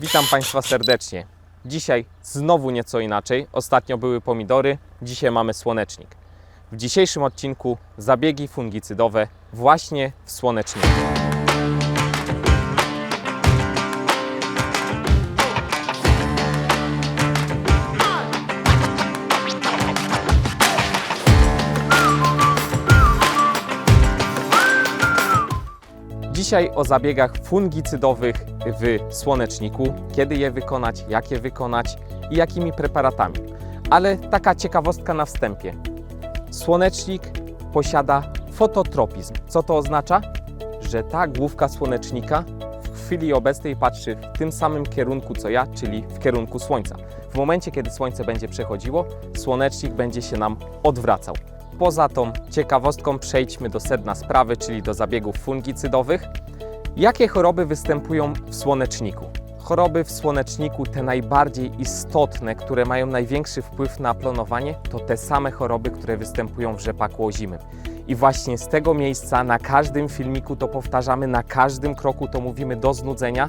Witam Państwa serdecznie. Dzisiaj znowu nieco inaczej. Ostatnio były pomidory, dzisiaj mamy słonecznik. W dzisiejszym odcinku zabiegi fungicydowe właśnie w słoneczniku. Dzisiaj o zabiegach fungicydowych w słoneczniku, kiedy je wykonać, jak je wykonać i jakimi preparatami. Ale taka ciekawostka na wstępie. Słonecznik posiada fototropizm. Co to oznacza? Że ta główka słonecznika w chwili obecnej patrzy w tym samym kierunku co ja, czyli w kierunku słońca. W momencie, kiedy słońce będzie przechodziło, słonecznik będzie się nam odwracał. Poza tą ciekawostką przejdźmy do sedna sprawy, czyli do zabiegów fungicydowych. Jakie choroby występują w słoneczniku? Choroby w słoneczniku, te najbardziej istotne, które mają największy wpływ na plonowanie, to te same choroby, które występują w rzepaku ozimym. I właśnie z tego miejsca na każdym filmiku to powtarzamy, na każdym kroku to mówimy do znudzenia.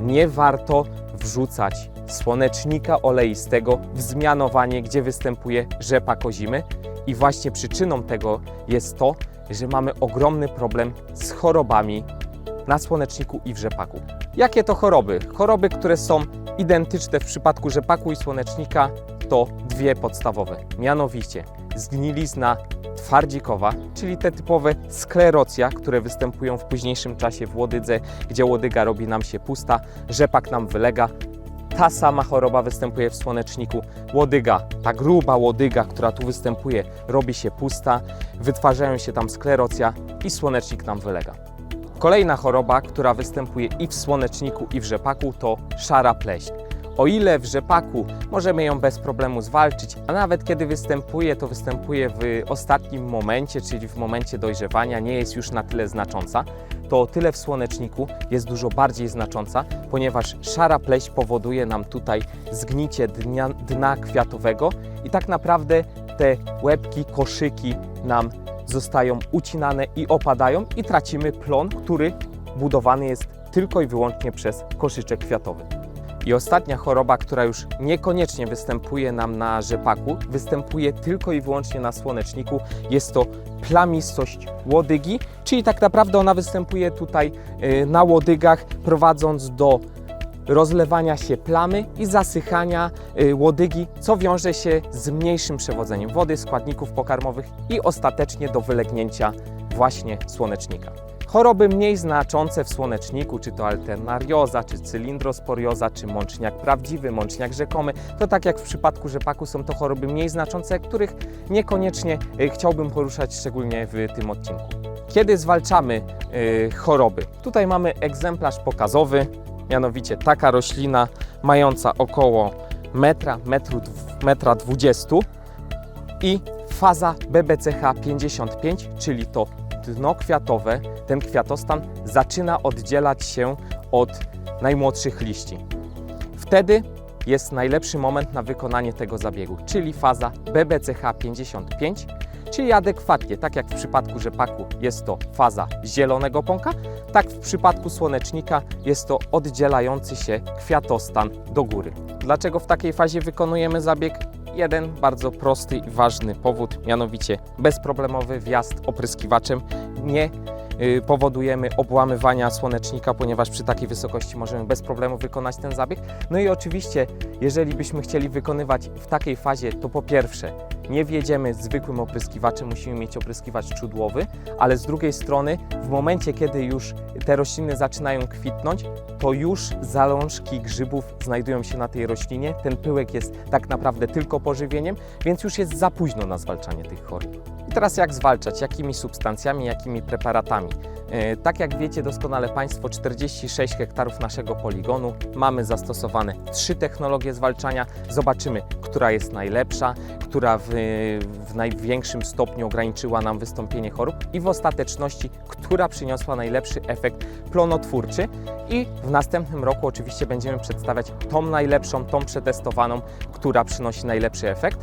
Nie warto wrzucać słonecznika oleistego w zmianowanie, gdzie występuje rzepak ozimy. I właśnie przyczyną tego jest to, że mamy ogromny problem z chorobami na słoneczniku i w rzepaku. Jakie to choroby? Choroby, które są identyczne w przypadku rzepaku i słonecznika, to dwie podstawowe. Mianowicie zgnilizna twardzikowa, czyli te typowe sklerocja, które występują w późniejszym czasie w łodydze, gdzie łodyga robi nam się pusta, rzepak nam wylega. Ta sama choroba występuje w słoneczniku. Łodyga, ta gruba łodyga, która tu występuje, robi się pusta, wytwarzają się tam sklerocja i słonecznik nam wylega. Kolejna choroba, która występuje i w słoneczniku, i w rzepaku, to szara pleśń. O ile w rzepaku możemy ją bez problemu zwalczyć, a nawet kiedy występuje, to występuje w ostatnim momencie, czyli w momencie dojrzewania, nie jest już na tyle znacząca, to o tyle w słoneczniku jest dużo bardziej znacząca, ponieważ szara pleśń powoduje nam tutaj zgnicie dnia, dna kwiatowego i tak naprawdę te łebki, koszyki nam zostają ucinane i opadają i tracimy plon, który budowany jest tylko i wyłącznie przez koszyczek kwiatowy. I ostatnia choroba, która już niekoniecznie występuje nam na rzepaku, występuje tylko i wyłącznie na słoneczniku, jest to plamistość łodygi, czyli tak naprawdę ona występuje tutaj y, na łodygach, prowadząc do rozlewania się plamy i zasychania y, łodygi, co wiąże się z mniejszym przewodzeniem wody, składników pokarmowych i ostatecznie do wylegnięcia właśnie słonecznika. Choroby mniej znaczące w słoneczniku, czy to alternarioza, czy cylindrosporioza, czy mączniak prawdziwy, mączniak rzekomy, to tak jak w przypadku rzepaku są to choroby mniej znaczące, których niekoniecznie y, chciałbym poruszać szczególnie w tym odcinku. Kiedy zwalczamy y, choroby? Tutaj mamy egzemplarz pokazowy, mianowicie taka roślina mająca około metra, metru, metra 20 i faza BBCH 55, czyli to dno kwiatowe, ten kwiatostan zaczyna oddzielać się od najmłodszych liści. Wtedy jest najlepszy moment na wykonanie tego zabiegu, czyli faza BBCH 55, czyli adekwatnie, tak jak w przypadku rzepaku jest to faza zielonego pąka, tak w przypadku słonecznika jest to oddzielający się kwiatostan do góry. Dlaczego w takiej fazie wykonujemy zabieg? Jeden bardzo prosty i ważny powód, mianowicie bezproblemowy wjazd opryskiwaczem. Nie y, powodujemy obłamywania słonecznika, ponieważ przy takiej wysokości możemy bez problemu wykonać ten zabieg. No i oczywiście, jeżeli byśmy chcieli wykonywać w takiej fazie, to po pierwsze nie wjedziemy zwykłym opryskiwaczem, musimy mieć opryskiwacz czudłowy, ale z drugiej strony w momencie, kiedy już te rośliny zaczynają kwitnąć, to już zalążki grzybów znajdują się na tej roślinie. Ten pyłek jest tak naprawdę tylko pożywieniem, więc już jest za późno na zwalczanie tych chorób. I teraz jak zwalczać? Jakimi substancjami, jakimi preparatami? E, Tak jak wiecie doskonale Państwo, 46 hektarów naszego poligonu mamy zastosowane trzy technologie zwalczania. Zobaczymy, która jest najlepsza, która w, w największym stopniu ograniczyła nam wystąpienie chorób i w ostateczności, która przyniosła najlepszy efekt plonotwórczy. I w następnym roku oczywiście będziemy przedstawiać tą najlepszą, tą przetestowaną, która przynosi najlepszy efekt.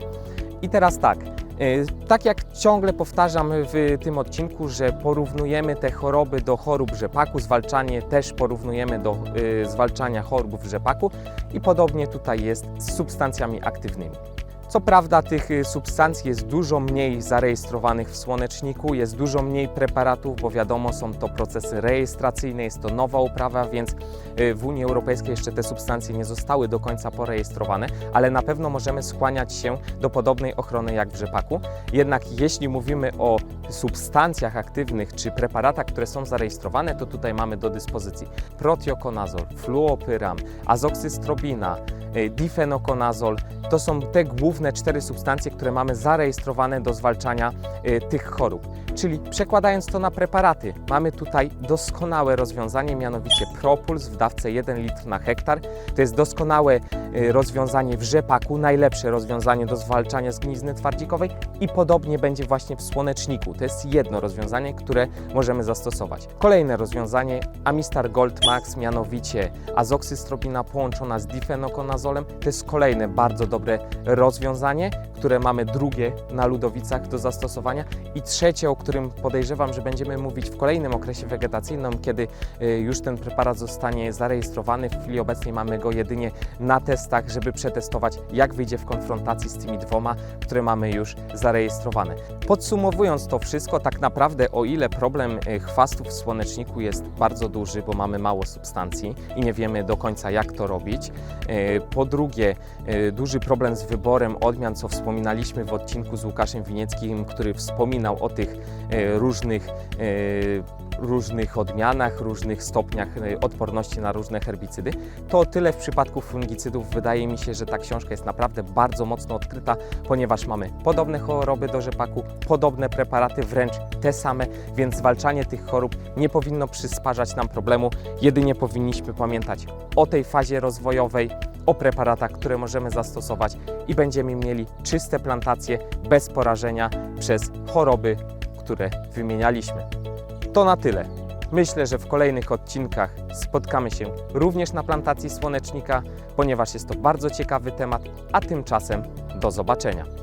I teraz tak, y, tak jak ciągle powtarzam w tym odcinku, że porównujemy te choroby do chorób rzepaku, zwalczanie też porównujemy do y, zwalczania chorób rzepaku i podobnie tutaj jest z substancjami aktywnymi. Co prawda tych y, substancji jest dużo mniej zarejestrowanych w słoneczniku, jest dużo mniej preparatów, bo wiadomo są to procesy rejestracyjne, jest to nowa uprawa, więc y, w Unii Europejskiej jeszcze te substancje nie zostały do końca porejestrowane, ale na pewno możemy skłaniać się do podobnej ochrony jak w rzepaku. Jednak jeśli mówimy o substancjach aktywnych czy preparatach, które są zarejestrowane, to tutaj mamy do dyspozycji protiokonazol, fluopyram, azoksystrobina, y, difenokonazol. To są te główne cztery substancje, które mamy zarejestrowane do zwalczania y, tych chorób. Czyli przekładając to na preparaty, mamy tutaj doskonałe rozwiązanie, mianowicie Propuls w dawce 1 litr na hektar. To jest doskonałe y, rozwiązanie w rzepaku, najlepsze rozwiązanie do zwalczania zgnizny twardzikowej i podobnie będzie właśnie w słoneczniku. To jest jedno rozwiązanie, które możemy zastosować. Kolejne rozwiązanie Amistar Gold Max, mianowicie azoksystrobina połączona z difenokonazolem. To jest kolejne bardzo dobre rozwiązanie, które mamy drugie na Ludowicach do zastosowania i trzecie, o którym podejrzewam, że będziemy mówić w kolejnym okresie wegetacyjnym, kiedy y, już ten preparat zostanie zarejestrowany. W chwili obecnej mamy go jedynie na testach, żeby przetestować, jak wyjdzie w konfrontacji z tymi dwoma, które mamy już zarejestrowane. Podsumowując to wszystko, tak naprawdę o ile problem y, chwastów w słoneczniku jest bardzo duży, bo mamy mało substancji i nie wiemy do końca jak to robić. y, Po drugie, duży problem z wyborem odmian, co wspominaliśmy w odcinku z Łukaszem Winieckim, który wspominał o tych y, różnych y, różnych odmianach, różnych stopniach y, odporności na różne herbicydy. To tyle w przypadku fungicydów wydaje mi się, że ta książka jest naprawdę bardzo mocno odkryta, ponieważ mamy podobne choroby do rzepaku, podobne preparaty, wręcz te same, więc zwalczanie tych chorób nie powinno przysparzać nam problemu. Jedynie powinniśmy pamiętać o tej fazie rozwojowej, o preparatach, które możemy zastosować i będziemy mieli czyste plantacje bez porażenia przez choroby, które wymienialiśmy. To na tyle. Myślę, że w kolejnych odcinkach spotkamy się również na plantacji słonecznika, ponieważ jest to bardzo ciekawy temat, a tymczasem do zobaczenia.